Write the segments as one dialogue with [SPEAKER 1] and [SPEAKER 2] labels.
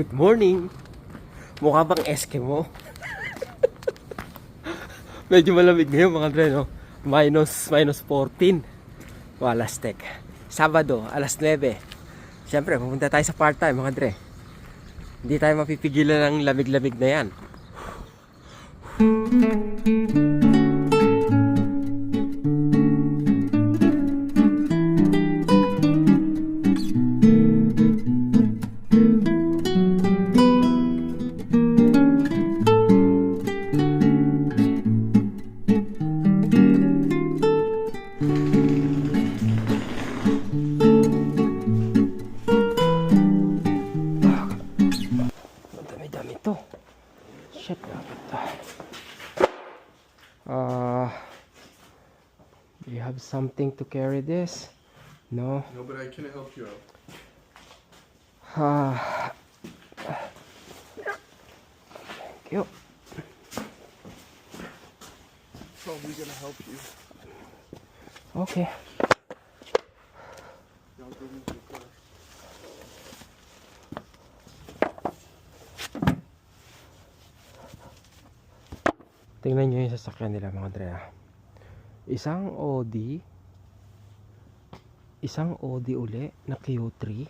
[SPEAKER 1] Good morning. Mukha bang Eskimo? Medyo malamig ngayon mga dre, no? Minus, minus 14. Walastek. Sabado, alas 9. Siyempre, pupunta tayo sa part-time mga dre. Hindi tayo mapipigilan ng lamig-lamig na yan. Something to carry this? No?
[SPEAKER 2] No, but I can help you out.
[SPEAKER 1] Ah. Thank you.
[SPEAKER 2] Probably gonna help you.
[SPEAKER 1] Okay.
[SPEAKER 2] Y'all go into.
[SPEAKER 1] Tingnan nyo yung sasakyan nila mga Drea. Isang Audi. Isang Audi uli na Q3.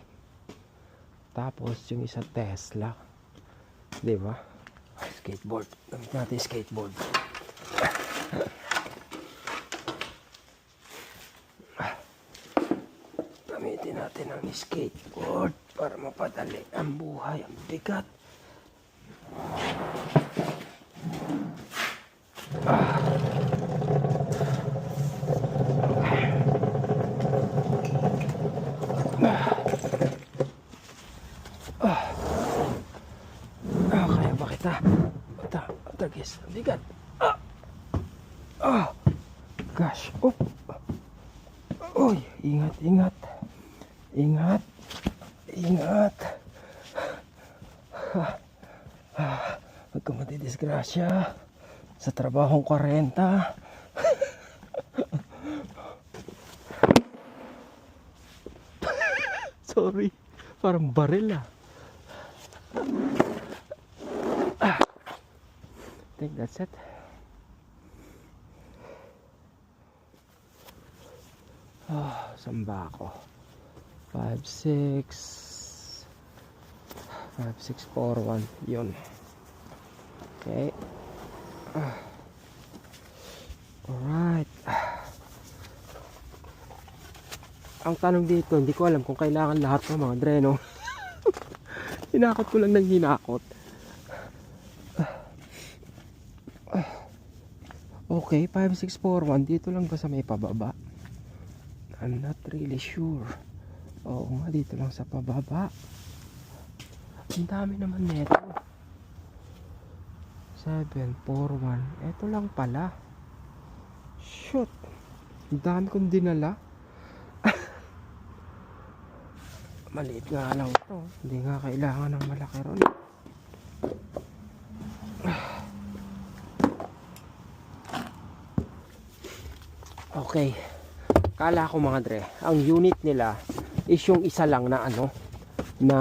[SPEAKER 1] Tapos yung isa Tesla. Di ba? Skateboard. Gamit natin skateboard. Gamitin natin ang skateboard para mapadali ang buhay. Ang bigat. Ah, kaya ba kita? Ata, Ang bigat. Ah! Ah! Gosh. Oh! Uy, ingat, ingat. Ingat. Ingat. Ah, ah, Huwag ka matidisgrasya. Sa trabahong 40. Sorry. Parang baril ah. I think that's it. Ah, saan ba ako? 5, 6 5, 6, 4, 1 Yun Okay Ah. Alright Ang tanong dito, hindi ko alam kung kailangan lahat ng mga dreno Hinakot ko lang ng hinakot Okay, 5641 dito lang ba sa may pababa? I'm not really sure. Oo nga, dito lang sa pababa. Ang dami naman neto. 741. Ito lang pala. Shoot. Ang dami kong dinala. Maliit nga lang to. Hindi nga kailangan ng malaki ron. Okay. Kala ko mga dre, ang unit nila is yung isa lang na ano, na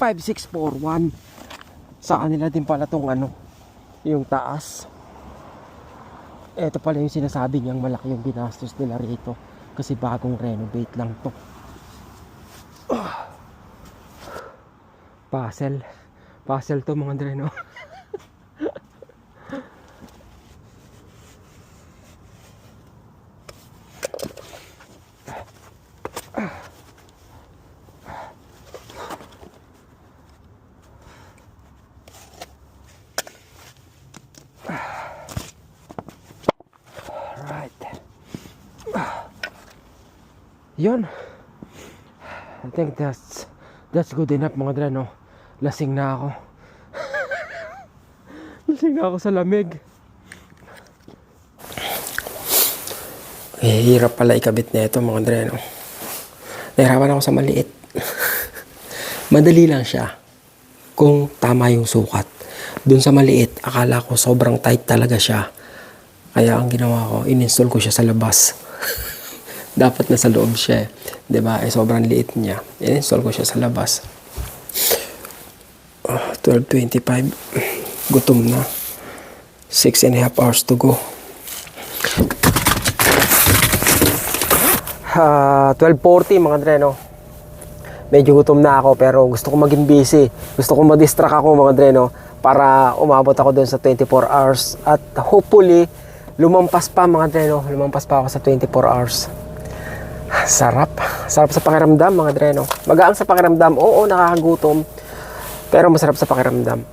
[SPEAKER 1] 5641. Sa kanila din pala tong ano, yung taas. Ito pala yung sinasabi niyang malaki yung ginastos nila rito. Kasi bagong renovate lang to. Ah. Puzzle. Puzzle to mga dre, no? Alright. Yun. I think that's that's good enough mga dre, no? Lasing na ako. Lasing na ako sa lamig. Eh, hirap pala ikabit na ito mga dre, no? Nahirapan ako sa maliit. Madali lang siya kung tama yung sukat. Dun sa maliit, akala ko sobrang tight talaga siya. Kaya ang ginawa ko, ininstall ko siya sa labas. Dapat na sa loob siya. eh. ba? Eh, sobrang liit niya. Ininstall ko siya sa labas. 12.25. Gutom na. 6 and a half hours to go. Ah, 12.40 mga dre, no? Medyo gutom na ako pero gusto ko maging busy. Gusto ko ma-distract ako mga dre, no? Para umabot ako doon sa 24 hours. At hopefully, lumampas pa mga dre, no? Lumampas pa ako sa 24 hours. Sarap. Sarap sa pakiramdam mga dre, no? Magaang sa pakiramdam. Oo, nakakagutom. Pero masarap sa pakiramdam.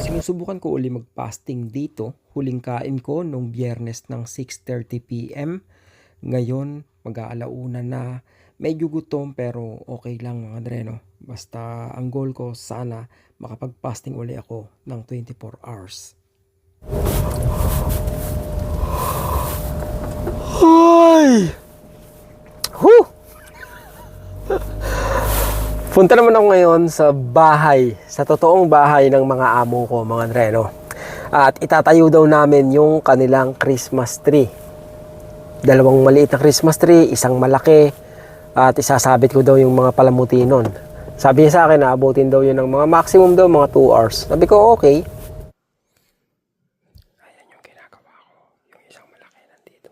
[SPEAKER 1] Sinusubukan ko uli mag-fasting dito. Huling kain ko nung biyernes ng 6.30pm. Ngayon, mag-aalauna na. Medyo gutom pero okay lang mga dreno. Basta ang goal ko sana makapag-fasting uli ako ng 24 hours. Hoy! Whew! Punta naman ako ngayon sa bahay, sa totoong bahay ng mga amo ko, mga dreno. At itatayo daw namin yung kanilang Christmas tree. Dalawang maliit na Christmas tree, isang malaki, at isasabit ko daw yung mga palamuti nun. Sabi niya sa akin na abutin daw yun ng mga maximum daw, mga 2 hours. Sabi ko, okay. Ayan yung ginagawa ko. Yung isang malaki nandito.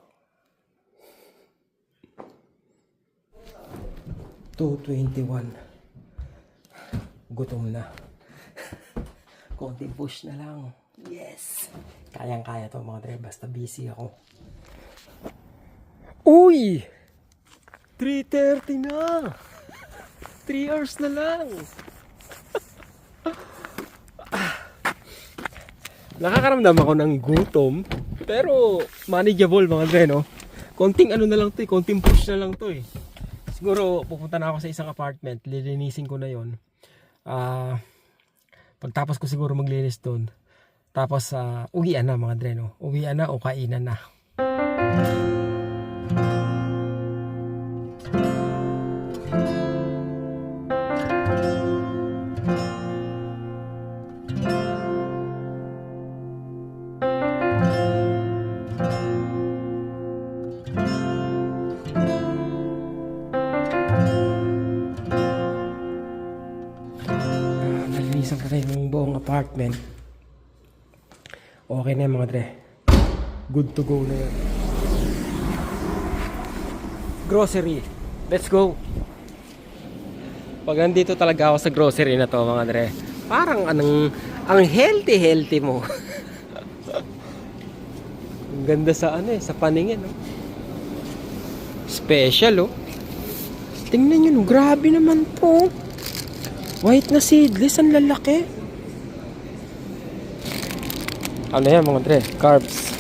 [SPEAKER 1] 221 gutom na. Konting push na lang. Yes! Kayang-kaya to mga dre, basta busy ako. Uy! 3.30 na! 3 hours na lang! Nakakaramdam ako ng gutom, pero manageable mga dre, no? Konting ano na lang to eh, konting push na lang to eh. Siguro pupunta na ako sa isang apartment, lilinisin ko na yon ah pagtapos ko siguro maglinis doon tapos uh, uwian na mga dreno. Uwian na o kainan na Ah, nalinisan ko na yung buong apartment. Okay na mga dre. Good to go na yun. Grocery. Let's go. Pag nandito talaga ako sa grocery na to mga dre, parang anong, ang healthy healthy mo. ang ganda sa ano eh, sa paningin. No? Special oh. Tingnan nyo, grabe naman to. White na seedless, ang lalaki. Ano yan mga dre? Carbs.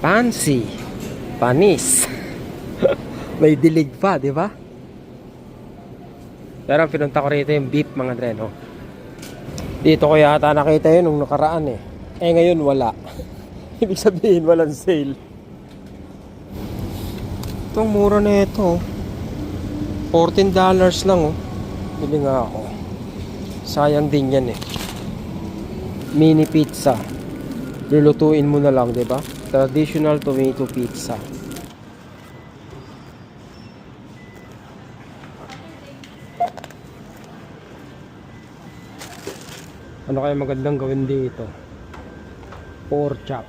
[SPEAKER 1] Pansy. Panis. May dilig pa, di ba? Pero ang pinunta ko rito yung beef mga dre, no? Dito ko yata nakita yun nung nakaraan eh. Eh ngayon wala. Ibig sabihin walang sale. Itong mura na ito. Oh. $14 lang oh. Bili nga ako. Sayang din yan eh. Mini pizza. Lulutuin mo na lang, 'di ba? Traditional tomato pizza. Ano kaya magandang gawin dito? Pork chop.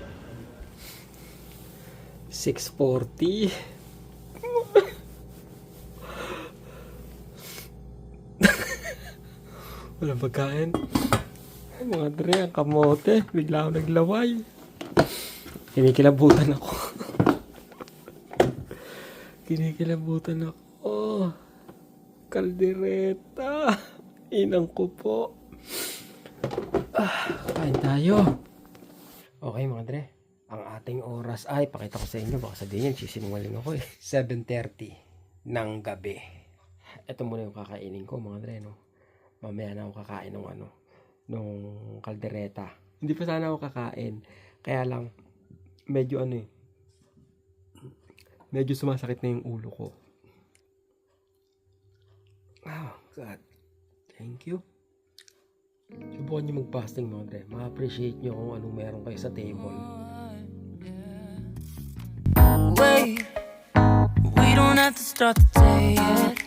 [SPEAKER 1] 640. Walang pagkain. Ay, mga dre, ang kamote. Bigla ako naglaway. Kinikilabutan ako. Kinikilabutan ako. Kaldereta. Inang ko po. Ah, kain tayo. Okay mga dre. Ang ating oras ay, pakita ko sa inyo, baka sabihin yan, sisinungaling ako eh. 7.30 ng gabi. Ito muna yung kakainin ko mga dre, no? Mamaya na ako kakain ng ano, nung kaldereta. Hindi pa sana ako kakain. Kaya lang, medyo ano eh, medyo sumasakit na yung ulo ko. Oh, God. Thank you. Subukan nyo mag-fasting mga dre. Ma-appreciate nyo kung anong meron kayo sa table.
[SPEAKER 3] Wait, we don't have to start the day yet.